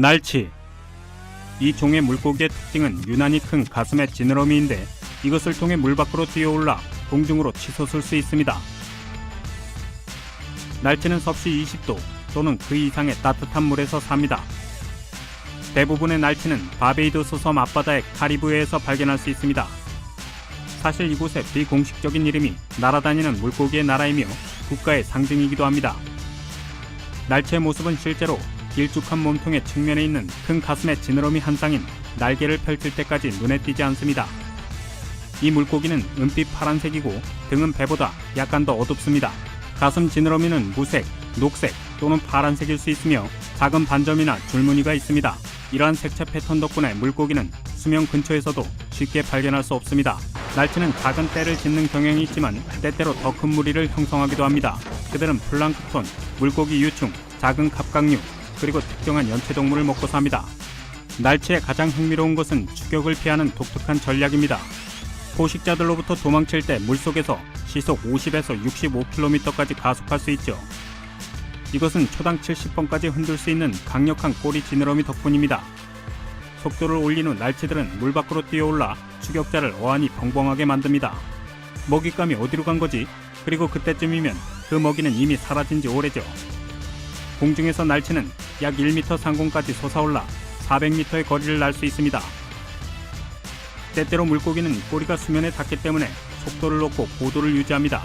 날치. 이 종의 물고기의 특징은 유난히 큰 가슴의 지느러미인데 이것을 통해 물 밖으로 뛰어올라 공중으로 치솟을 수 있습니다. 날치는 섭씨 20도 또는 그 이상의 따뜻한 물에서 삽니다. 대부분의 날치는 바베이도스 섬 앞바다의 카리브해에서 발견할 수 있습니다. 사실 이곳의 비공식적인 이름이 날아다니는 물고기의 나라이며 국가의 상징이기도 합니다. 날치의 모습은 실제로 길쭉한 몸통의 측면에 있는 큰 가슴의 지느러미 한 쌍인 날개를 펼칠 때까지 눈에 띄지 않습니다. 이 물고기는 은빛 파란색이고 등은 배보다 약간 더 어둡습니다. 가슴 지느러미는 무색, 녹색 또는 파란색일 수 있으며 작은 반점이나 줄무늬가 있습니다. 이러한 색채 패턴 덕분에 물고기는 수명 근처에서도 쉽게 발견할 수 없습니다. 날치는 작은 떼를 짓는 경향이 있지만 때때로 더 큰 무리를 형성하기도 합니다. 그들은 플랑크톤, 물고기 유충, 작은 갑각류, 그리고 특정한 연체동물을 먹고 삽니다. 날치의 가장 흥미로운 것은 추격을 피하는 독특한 전략입니다. 포식자들로부터 도망칠 때 물속에서 시속 50에서 65km까지 가속할 수 있죠. 이것은 초당 70번까지 흔들 수 있는 강력한 꼬리 지느러미 덕분입니다. 속도를 올린 후 날치들은 물 밖으로 뛰어올라 추격자를 어안이 벙벙하게 만듭니다. 먹잇감이 어디로 간 거지? 그리고 그때쯤이면 그 먹이는 이미 사라진 지 오래죠. 공중에서 날치는 약 1m 상공까지 솟아올라 400m의 거리를 날 수 있습니다. 때때로 물고기는 꼬리가 수면에 닿기 때문에 속도를 놓고 고도를 유지합니다.